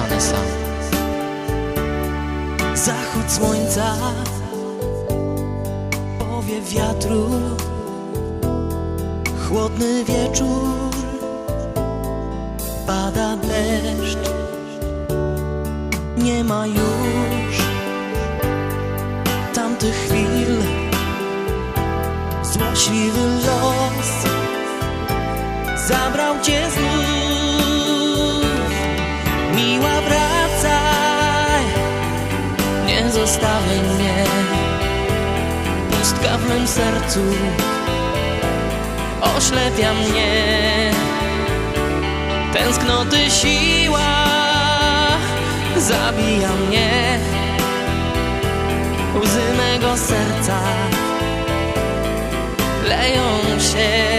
zostanę sam. Zachód słońca, powie wiatru, chłodny wieczór, pada deszcz, nie ma już tamtych chwil, złośliwy los zabrał cię znów, Pustka w mym sercu. Oślepia mnie Tęsknoty siła. Zabija mnie Łzy mego serca. Leją się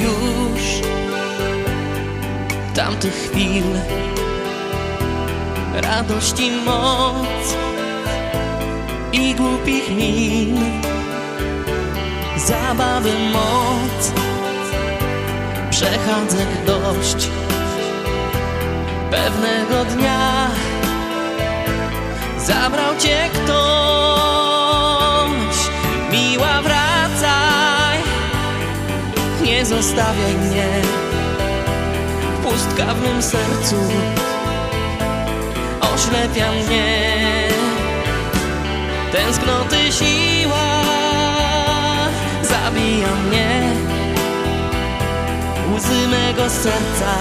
już. Tamtych chwil Radości moc i głupich min. Zabawy moc Przechadzek dość. Pewnego dnia Zabrał cię ktoś zostawiaj mnie. W mym sercu Oślepia mnie. Tęsknoty siła Zabija mnie. Łzy mego serca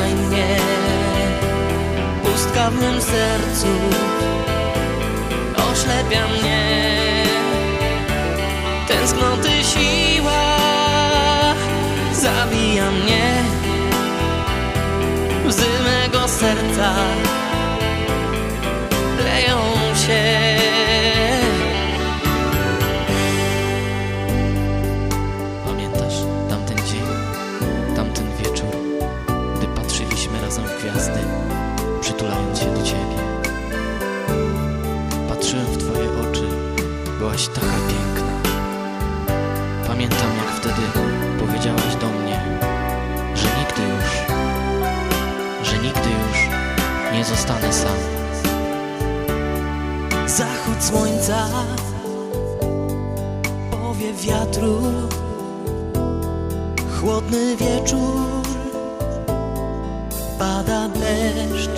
zostawiaj mnie. Pustka w mym sercu. Oślepia mnie. Tęsknoty siła zabija mnie. Łzy mego serca byłaś taka piękna. Pamiętam jak wtedy powiedziałaś do mnie, że nigdy już, że nigdy już nie zostanę sam. Zachód słońca powie wiatru Chłodny wieczór Pada deszcz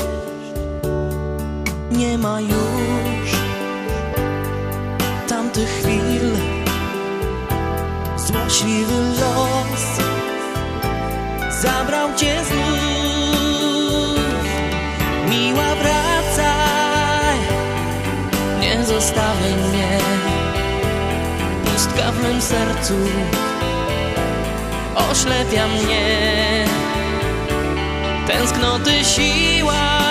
Nie ma już Chwil Złośliwy los Zabrał cię znów Miła wracaj nie zostawiaj mnie. Pustka w mym sercu Oślepia mnie. Tęsknoty siła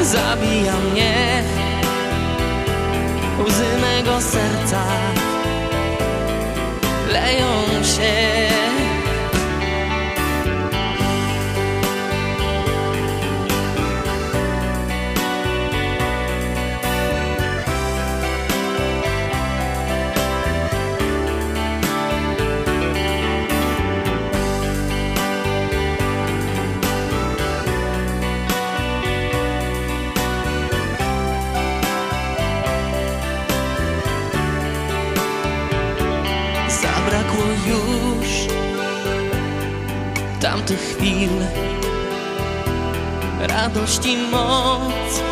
Zabija mnie Łzy mego serca Leją się tamtych chwil. Radości moc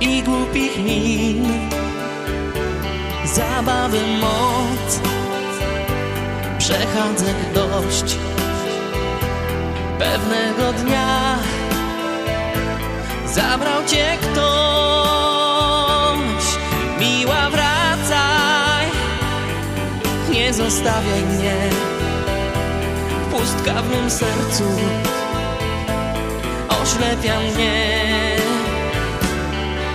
i głupich min. Zabawy moc. Przechadzek dość Pewnego dnia. Zabrał cię ktoś. Miła wracaj. Nie zostawiaj mnie Pustka w mym sercu. Oślepia mnie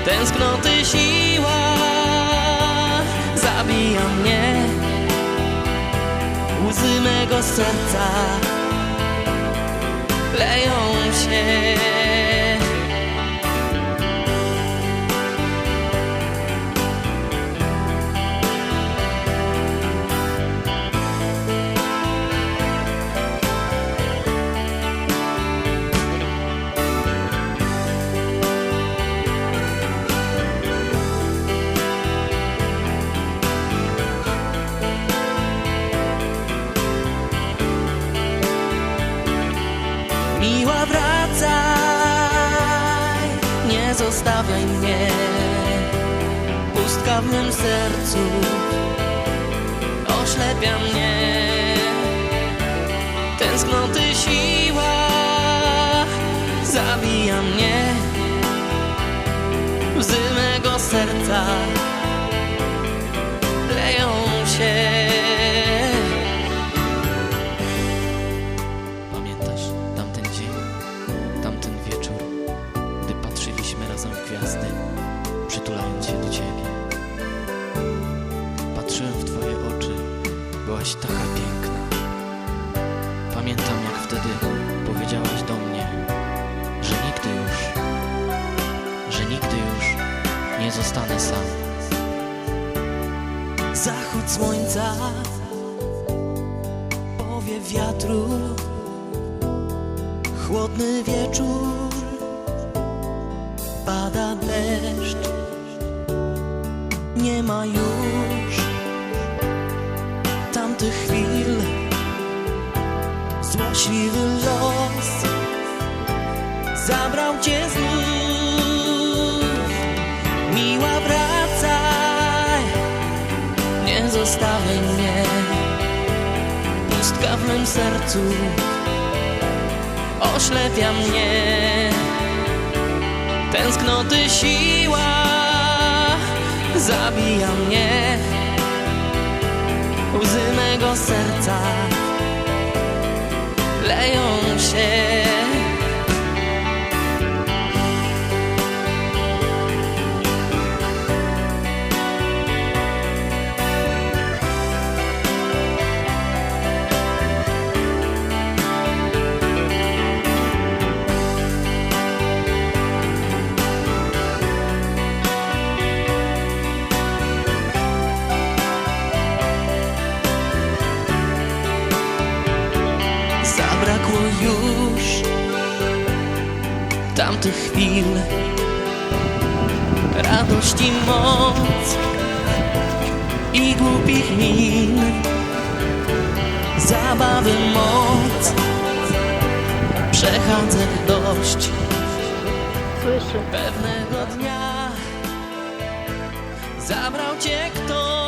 Tęsknoty siła. Zabija mnie Łzy mego serca. Leją zostawiaj mnie. Pustka w mym sercu oślepia mnie. Tęsknoty siła zabija mnie. Łzy mego serca Patrzyłem w twoje oczy, byłaś taka piękna. Pamiętam, jak wtedy powiedziałaś do mnie, że nigdy już, że nigdy już nie zostanę sam. Zachód słońca, powie wiatru, chłodny wieczór, nie ma już tamtych chwil, złośliwy los zabrał cię znów, miła wracaj nie zostawiaj mnie. Pustka w mym sercu oślepia mnie. Tęsknoty siła zabija mnie. Łzy mego serca leją się już. Tamtych chwil. Radości moc. I głupich min. Zabawy moc. Przechadzek dość. Słyszę. Pewnego dnia Zabrał cię ktoś